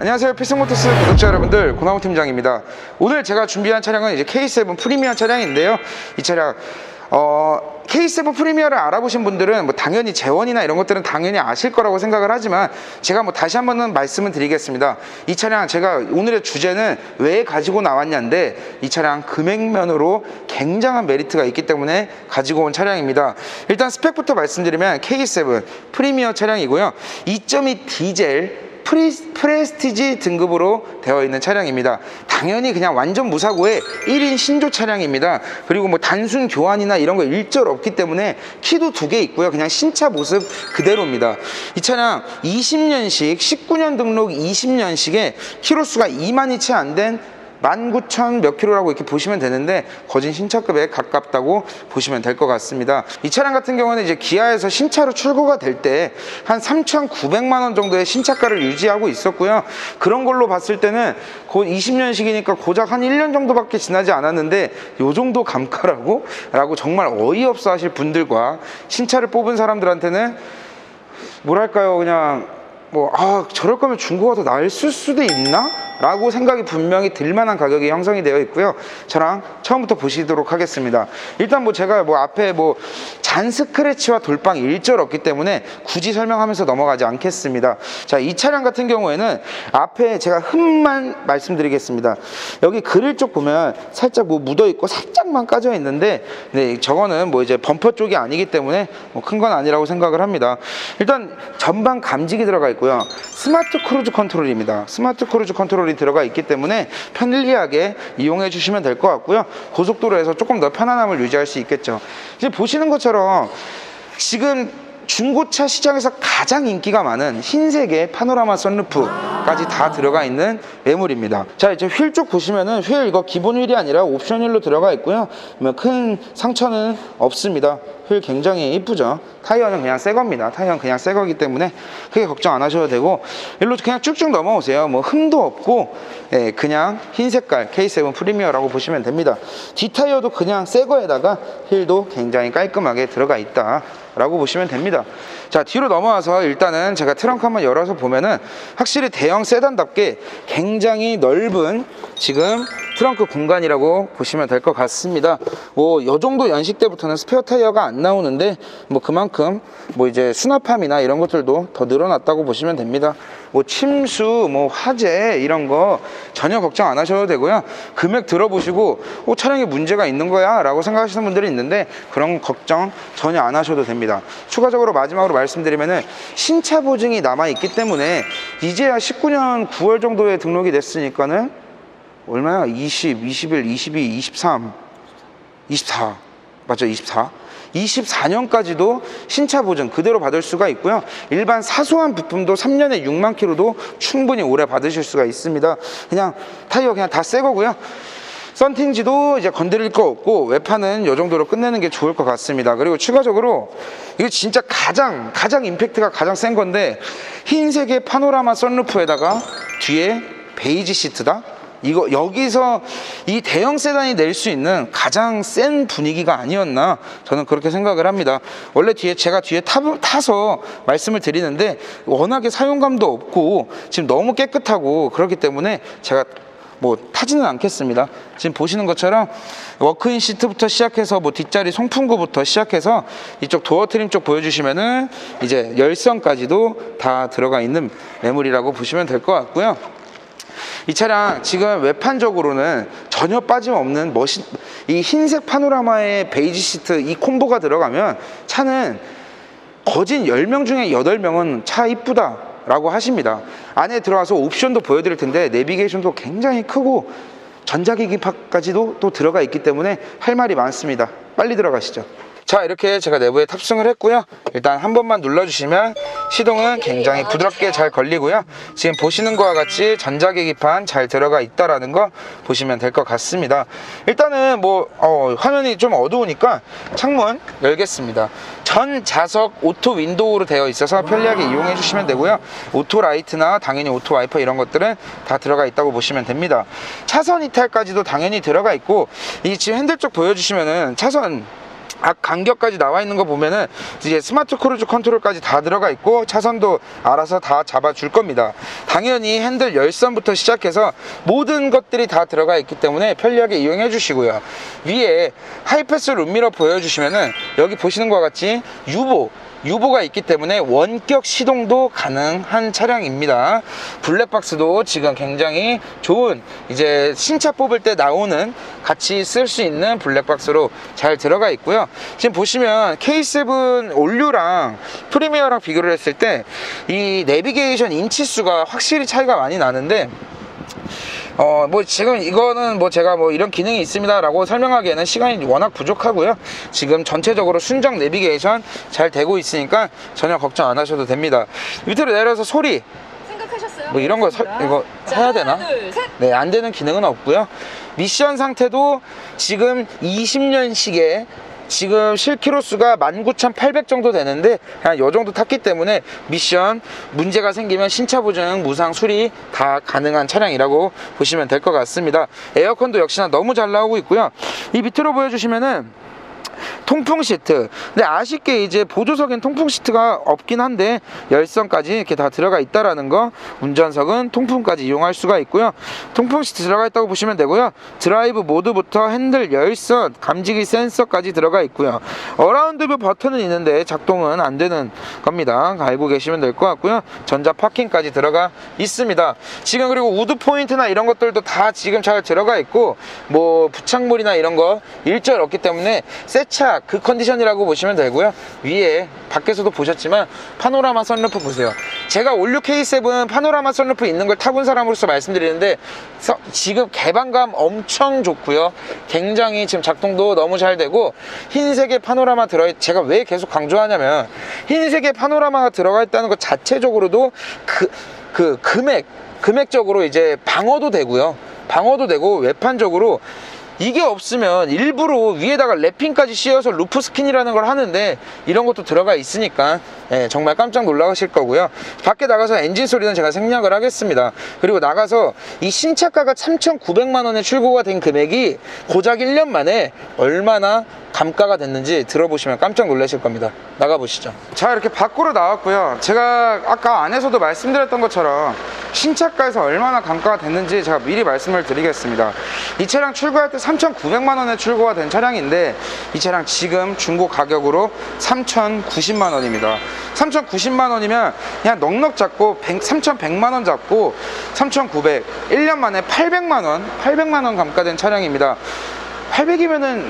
안녕하세요. 필승모터스 구독자 여러분들 고나무 팀장입니다. 오늘 제가 준비한 차량은 이제 K7 프리미어 차량인데요. 이 차량 어, K7 프리미어를 알아보신 분들은 뭐 당연히 재원이나 이런 것들은 당연히 아실 거라고 생각을 하지만 제가 뭐 다시 한번은 말씀을 드리겠습니다. 이 차량 제가 오늘의 주제는 왜 가지고 나왔냐인데 이 차량 금액면으로 굉장한 메리트가 있기 때문에 가지고 온 차량입니다. 일단 스펙부터 말씀드리면 K7 프리미어 차량이고요. 2.2 디젤 프리, 프레스티지 등급으로 되어 있는 차량입니다. 당연히 그냥 완전 무사고의 1인 신조 차량입니다. 그리고 뭐 단순 교환이나 이런 거 일절 없기 때문에 키도 두 개 있고요. 그냥 신차 모습 그대로입니다. 이 차량 20년식, 19년 등록 20년식에 키로수가 2만이 채 안 된 19,000 몇 킬로라고 이렇게 보시면 되는데 거진 신차급에 가깝다고 보시면 될 것 같습니다. 이 차량 같은 경우는 이제 기아에서 신차로 출고가 될 때 한 3,900만 원 정도의 신차가를 유지하고 있었고요. 그런 걸로 봤을 때는 곧 20년식이니까 고작 한 1년 정도밖에 지나지 않았는데 요 정도 감가라고? 라고 정말 어이없어 하실 분들과 신차를 뽑은 사람들한테는 뭐랄까요 그냥 뭐 아 저럴 거면 중고가 더 나을 수도 있나? 라고 생각이 분명히 들 만한 가격이 형성이 되어 있고요. 저랑 처음부터 보시도록 하겠습니다. 일단 뭐 제가 뭐 앞에 뭐 잔 스크래치와 돌빵 일절 없기 때문에 굳이 설명하면서 넘어가지 않겠습니다. 자 이 차량 같은 경우에는 앞에 제가 흠만 말씀드리겠습니다. 여기 그릴 쪽 보면 살짝 뭐 묻어 있고 살짝만 까져 있는데 네 저거는 뭐 이제 범퍼 쪽이 아니기 때문에 뭐 큰 건 아니라고 생각을 합니다. 일단 전방 감지기 들어가 있고 요 스마트 크루즈 컨트롤입니다 스마트 크루즈 컨트롤이 들어가 있기 때문에 편리하게 이용해 주시면 될 것 같고요 고속도로에서 조금 더 편안함을 유지할 수 있겠죠 이제 보시는 것처럼 지금 중고차 시장에서 가장 인기가 많은 흰색의 파노라마 선루프까지 다 들어가 있는 매물입니다. 자 이제 휠 쪽 보시면은 휠 이거 기본 휠이 아니라 옵션 휠로 들어가 있고요. 뭐큰 상처는 없습니다. 휠 굉장히 이쁘죠. 타이어는 그냥 새 겁니다. 타이어는 그냥 새 거기 때문에 크게 걱정 안 하셔도 되고 일로 그냥 쭉쭉 넘어오세요. 뭐 흠도 없고 예, 그냥 흰 색깔 K7 프리미어라고 보시면 됩니다. 뒷타이어도 그냥 새 거에다가 휠도 굉장히 깔끔하게 들어가 있다. 라고 보시면 됩니다. 자, 뒤로 넘어와서 일단은 제가 트렁크 한번 열어서 보면은 확실히 대형 세단답게 굉장히 넓은 지금 트렁크 공간이라고 보시면 될 것 같습니다. 뭐, 요 정도 연식 때부터는 스페어 타이어가 안 나오는데 뭐 그만큼 뭐 이제 수납함이나 이런 것들도 더 늘어났다고 보시면 됩니다. 뭐 침수, 뭐 화재 이런 거 전혀 걱정 안 하셔도 되고요. 금액 들어보시고 어, 차량에 문제가 있는 거야 라고 생각하시는 분들이 있는데 그런 걱정 전혀 안 하셔도 됩니다. 추가적으로 마지막으로 말씀드리면은 신차 보증이 남아 있기 때문에 이제야 19년 9월 정도에 등록이 됐으니까는 얼마야? 20, 21, 22, 23, 24 맞죠? 24 24년까지도 신차 보증 그대로 받을 수가 있고요. 일반 사소한 부품도 3년에 6만 킬로도 충분히 오래 받으실 수가 있습니다. 그냥 타이어 그냥 다 새 거고요. 썬팅지도 이제 건드릴 거 없고 외판은 이 정도로 끝내는 게 좋을 것 같습니다. 그리고 추가적으로 이거 진짜 가장 가장 임팩트가 가장 센 건데 흰색의 파노라마 썬루프에다가 뒤에 베이지 시트다. 이거 여기서 이 대형 세단이 낼 수 있는 가장 센 분위기가 아니었나 저는 그렇게 생각을 합니다. 원래 뒤에 제가 뒤에 타, 타서 말씀을 드리는데 워낙에 사용감도 없고 지금 너무 깨끗하고 그렇기 때문에 제가 뭐 타지는 않겠습니다. 지금 보시는 것처럼 워크인 시트부터 시작해서 뭐 뒷자리 송풍구부터 시작해서 이쪽 도어 트림 쪽 보여주시면은 이제 열선까지도 다 들어가 있는 매물이라고 보시면 될 것 같고요. 이 차량 지금 외판적으로는 전혀 빠짐없는 멋있 이 흰색 파노라마의 베이지 시트 이 콤보가 들어가면 차는 거진 10명 중에 8명은 차 이쁘다 라고 하십니다. 안에 들어와서 옵션도 보여드릴 텐데 내비게이션도 굉장히 크고 전자기기판까지도 또 들어가 있기 때문에 할 말이 많습니다. 빨리 들어가시죠 자 이렇게 제가 내부에 탑승을 했고요. 일단 한 번만 눌러주시면 시동은 굉장히 부드럽게 잘 걸리고요. 지금 보시는 것과 같이 전자계기판 잘 들어가 있다라는 거 보시면 될 것 같습니다. 일단은 뭐 어, 화면이 좀 어두우니까 창문 열겠습니다. 전 좌석 오토 윈도우로 되어 있어서 편리하게 이용해 주시면 되고요. 오토 라이트나 당연히 오토 와이퍼 이런 것들은 다 들어가 있다고 보시면 됩니다. 차선 이탈까지도 당연히 들어가 있고 이 지금 핸들 쪽 보여주시면은 차선 앞 간격까지 나와 있는 거 보면은 이제 스마트 크루즈 컨트롤까지 다 들어가 있고 차선도 알아서 다 잡아줄 겁니다. 당연히 핸들 열선부터 시작해서 모든 것들이 다 들어가 있기 때문에 편리하게 이용해 주시고요. 위에 하이패스 룸미러 보여주시면은 여기 보시는 것과 같이 유보 유보가 있기 때문에 원격 시동도 가능한 차량입니다. 블랙박스도 지금 굉장히 좋은 이제 신차 뽑을 때 나오는 같이 쓸 수 있는 블랙박스로 잘 들어가 있고요. 지금 보시면 K7 올류랑 프리미어랑 비교를 했을 때 이 내비게이션 인치수가 확실히 차이가 많이 나는데 어, 뭐 지금 이거는 뭐 제가 뭐 이런 기능이 있습니다라고 설명하기에는 시간이 워낙 부족하고요. 지금 전체적으로 순정 내비게이션 잘 되고 있으니까 전혀 걱정 안 하셔도 됩니다. 밑으로 내려서 소리 생각하셨어요? 뭐 이런 거 설-. 이거 자, 해야 되나? 하나, 둘, 셋. 네, 안 되는 기능은 없고요. 미션 상태도 지금 20년식에 지금 실키로수가 19,800 정도 되는데 그냥 요 정도 탔기 때문에 미션 문제가 생기면 신차 보증, 무상 수리 다 가능한 차량이라고 보시면 될 것 같습니다. 에어컨도 역시나 너무 잘 나오고 있고요. 이 밑으로 보여주시면은 통풍 시트. 근데 아쉽게 이제 보조석엔 통풍 시트가 없긴 한데 열선까지 이렇게 다 들어가 있다라는 거. 운전석은 통풍까지 이용할 수가 있고요. 통풍 시트 들어가 있다고 보시면 되고요. 드라이브 모드부터 핸들 열선, 감지기 센서까지 들어가 있고요. 어라운드 뷰 버튼은 있는데 작동은 안 되는 겁니다. 알고 계시면 될 것 같고요. 전자 파킹까지 들어가 있습니다. 지금 그리고 우드 포인트나 이런 것들도 다 지금 잘 들어가 있고 뭐 부착물이나 이런 거 일절 없기 때문에 새차 그 컨디션이라고 보시면 되고요. 위에 밖에서도 보셨지만 파노라마 선루프 보세요. 제가 올류 K7 파노라마 선루프 있는 걸 타본 사람으로서 말씀드리는데 서- 지금 개방감 엄청 좋고요. 굉장히 지금 작동도 너무 잘 되고 흰색의 파노라마 들어있 제가 왜 계속 강조하냐면 흰색의 파노라마가 들어가 있다는 것 자체적으로도 그, 그 금액 금액적으로 이제 방어도 되고요. 방어도 되고 외판적으로 이게 없으면 일부러 위에다가 랩핑까지 씌워서 루프 스킨이라는 걸 하는데 이런 것도 들어가 있으니까 예, 정말 깜짝 놀라실 거고요. 밖에 나가서 엔진 소리는 제가 생략을 하겠습니다. 그리고 나가서 이 신차가가 3,900만 원에 출고가 된 금액이 고작 1년 만에 얼마나 감가가 됐는지 들어보시면 깜짝 놀라실 겁니다. 나가보시죠. 자 이렇게 밖으로 나왔고요. 제가 아까 안에서도 말씀드렸던 것처럼 신차가에서 얼마나 감가가 됐는지 제가 미리 말씀을 드리겠습니다. 이 차량 출고할 때 3,900만 원에 출고가 된 차량인데 이 차량 지금 중고 가격으로 3,090만 원입니다. 3,090만 원이면 그냥 넉넉 잡고 100, 3,100만 원 잡고 3,900, 1년 만에 800만 원, 800만 원 감가된 차량입니다. 800이면은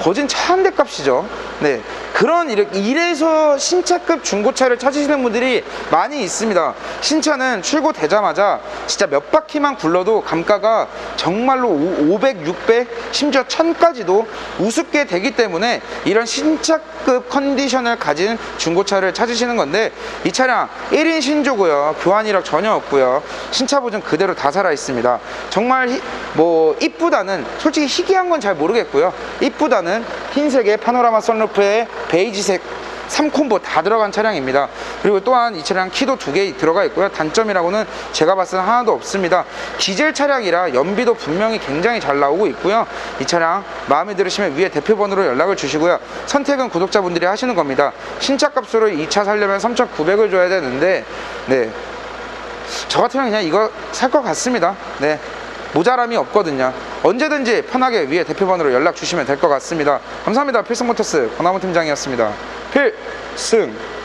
거진 차 한 대 값이죠. 네. 그런 이래, 이래서 신차급 중고차를 찾으시는 분들이 많이 있습니다. 신차는 출고되자마자 진짜 몇 바퀴만 굴러도 감가가 정말로 500, 600, 심지어 1000까지도 우습게 되기 때문에 이런 신차급 컨디션을 가진 중고차를 찾으시는 건데 이 차량 1인 신조고요. 교환 이력 전혀 없고요. 신차 보증 그대로 다 살아 있습니다. 정말 희- 뭐 이쁘다는 솔직히 희귀한 건 잘 모르겠고요. 이쁘다는 흰색의 파노라마 선루프에 베이지색 3콤보 다 들어간 차량입니다. 그리고 또한 이 차량 키도 두 개 들어가 있고요. 단점이라고는 제가 봤을 때 하나도 없습니다. 디젤 차량이라 연비도 분명히 굉장히 잘 나오고 있고요. 이 차량 마음에 들으시면 위에 대표번호로 연락을 주시고요. 선택은 구독자분들이 하시는 겁니다. 신차 값으로 이 차 살려면 3,900을 줘야 되는데 네. 저 같으면 그냥 이거 살 것 같습니다. 네. 모자람이 없거든요. 언제든지 편하게 위에 대표번호로 연락 주시면 될 것 같습니다. 감사합니다. 필승모터스 권나무 팀장이었습니다. 필승!